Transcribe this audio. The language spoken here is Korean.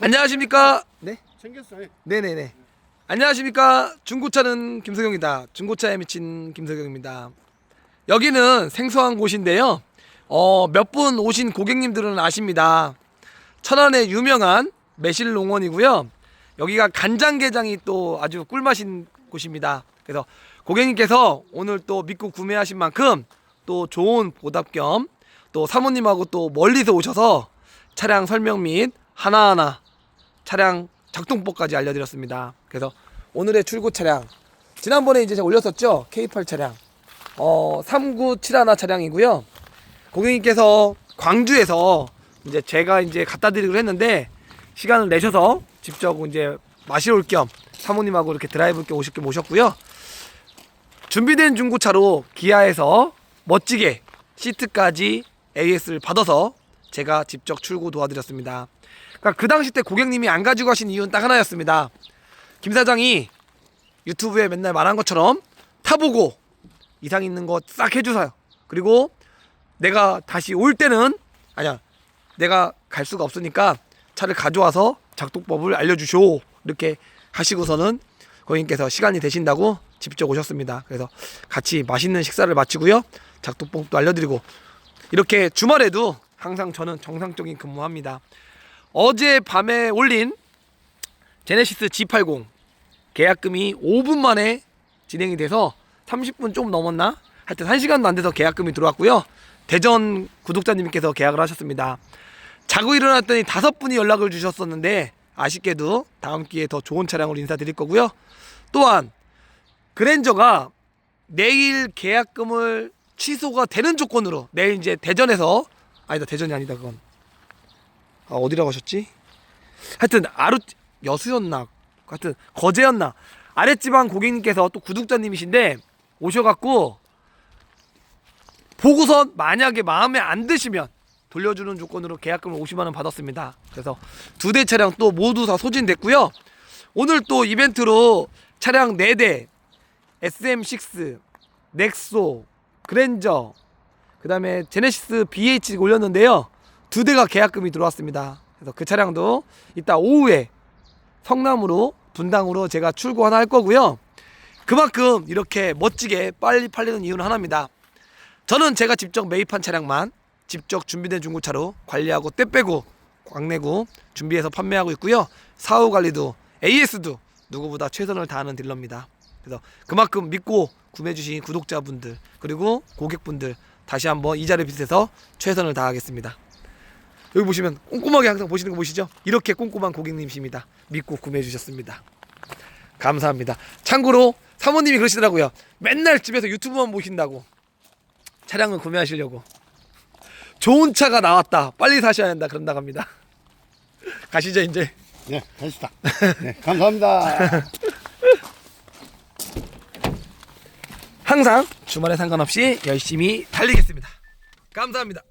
안녕하십니까? 네? 챙겼어요. 네네네. 안녕하십니까? 중고차는 김석영이다. 중고차에 미친 김석영입니다. 여기는 생소한 곳인데요. 어, 몇 분 오신 고객님들은 아십니다. 천안의 유명한 매실 농원이고요. 여기가 간장게장이 또 아주 꿀맛인 곳입니다. 그래서 고객님께서 오늘 또 믿고 구매하신 만큼 또 좋은 보답 겸 또 사모님하고 또 멀리서 오셔서 차량 설명 및 하나하나 차량 작동법까지 알려드렸습니다. 그래서 오늘의 출고 차량 지난번에 이제 제가 올렸었죠 K8 차량 어 3971 차량이고요. 고객님께서 광주에서 이제 제가 이제 갖다 드리기로 했는데 시간을 내셔서 직접 이제 마시러 올 겸 사모님하고 이렇게 드라이브 겸 오실 겸 오셨고요. 준비된 중고차로 기아에서 멋지게 시트까지 AS를 받아서 제가 직접 출고 도와드렸습니다. 그러니까 그 당시 때 고객님이 안 가지고 가신 이유는 딱 하나였습니다. 김 사장이 유튜브에 맨날 말한 것처럼 타보고 이상 있는 거 싹 해주세요. 그리고 내가 다시 올 때는 아니야 내가 갈 수가 없으니까 차를 가져와서 작동법을 알려주쇼 이렇게 하시고서는 고객님께서 시간이 되신다고 직접 오셨습니다. 그래서 같이 맛있는 식사를 마치고요 작동법도 알려드리고 이렇게 주말에도 항상 저는 정상적인 근무합니다. 어제 밤에 올린 제네시스 G80 계약금이 5분 만에 진행이 돼서 30분 좀 넘었나? 하여튼 1시간도 안 돼서 계약금이 들어왔고요. 대전 구독자님께서 계약을 하셨습니다. 자고 일어났더니 다섯 분이 연락을 주셨었는데 아쉽게도 다음 기회에 더 좋은 차량으로 인사드릴 거고요. 또한 그랜저가 내일 계약금을 취소가 되는 조건으로 내일 이제 대전에서 아니다 대전이 아니다 그건 아, 어디라고 하셨지? 하여튼 아루 여수였나 하여튼 거제였나 아랫지방 고객님께서 또 구독자님이신데 오셔갖고 보고선 만약에 마음에 안 드시면 돌려주는 조건으로 계약금을 50만 원 받았습니다. 그래서 두 대 차량 또 모두 다 소진됐고요. 오늘 또 이벤트로 차량 4대 SM6, 넥소, 그랜저, 그 다음에 제네시스 BH 올렸는데요. 두 대가 계약금이 들어왔습니다. 그래서 그 차량도 이따 오후에 성남으로 분당으로 제가 출고 하나 할 거고요. 그만큼 이렇게 멋지게 빨리 팔리는 이유는 하나입니다. 저는 제가 직접 매입한 차량만 직접 준비된 중고차로 관리하고 떼 빼고 광내고 준비해서 판매하고 있고요. 사후 관리도 AS도 누구보다 최선을 다하는 딜러입니다. 그래서 그만큼 믿고 구매해 주신 구독자분들 그리고 고객분들 다시 한번 이 자리에 비해서 최선을 다하겠습니다. 여기 보시면 꼼꼼하게 항상 보시는 거 보시죠? 이렇게 꼼꼼한 고객님이십니다. 믿고 구매해 주셨습니다. 감사합니다. 참고로 사모님이 그러시더라고요. 맨날 집에서 유튜브만 보신다고 차량을 구매하시려고 좋은 차가 나왔다. 빨리 사셔야 한다. 그런다고 합니다. 가시죠 이제. 네, 됐다. 네, 감사합니다. 항상 주말에 상관없이 열심히 달리겠습니다. 감사합니다.